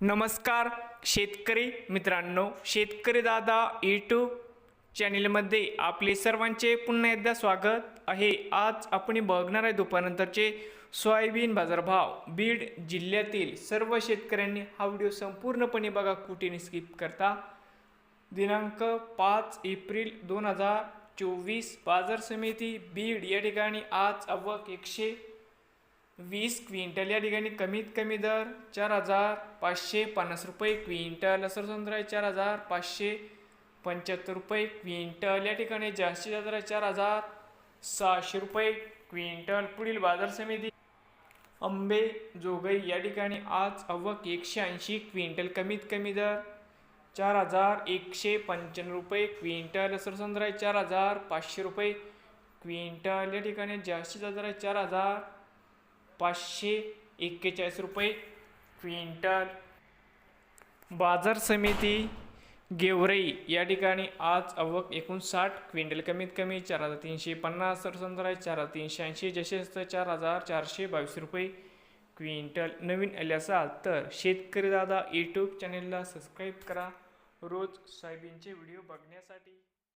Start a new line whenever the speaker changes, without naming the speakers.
नमस्कार शेतकरी मित्रांनो शेतकरी दादा यूट्यूब चॅनेलमध्ये आपले सर्वांचे पुन्हा एकदा स्वागत आहे. आज आपण बघणार आहे दुपारनंतरचे सोयाबीन बाजारभाव. बीड जिल्ह्यातील सर्व शेतकऱ्यांनी हा व्हिडिओ संपूर्णपणे बघा कुठेने स्किप करता. दिनांक पाच एप्रिल दोन हजार चोवीस बाजार समिती बीड या ठिकाणी आज अवक एकशे वीस क्विंटल या ठिकाणी कमीत कमी दर चार हजार पाचशे पन्नास रुपये क्विंटल. सरसंद्र आहे चार हजार पाचशे पंच्याहत्तर रुपये क्विंटल. या ठिकाणी जास्तीत जास्त चार हजार सहाशे रुपये क्विंटल. पुढील बाजार समिती आंबे जोगई या ठिकाणी आज अवक एकशे ऐंशी क्विंटल कमीत कमी दर चार हजार एकशे पंच्याण्णव रुपये क्विंटल. सरसंद्र आहे चार हजार पाचशे रुपये क्विंटल. या ठिकाणी जास्तीत जास्त चार हजार पाचशे एक्केचाळीस रुपये. क्विंटल. बाजार समिती गेवरई. या ठिकाणी आज आवक एकोणसाठ क्विंटल कमीत कमी चार हजार तीनशे पन्नास तर आहे चार हजार तीनशे ऐंशी जसे असतं चार हजार चारशे बावीस रुपये. क्विंटल नवीन आले असाल तर शेतकरी दादा यूट्यूब चॅनेलला सबस्क्राईब करा. रोज सोयाबीनचे व्हिडिओ बघण्यासाठी.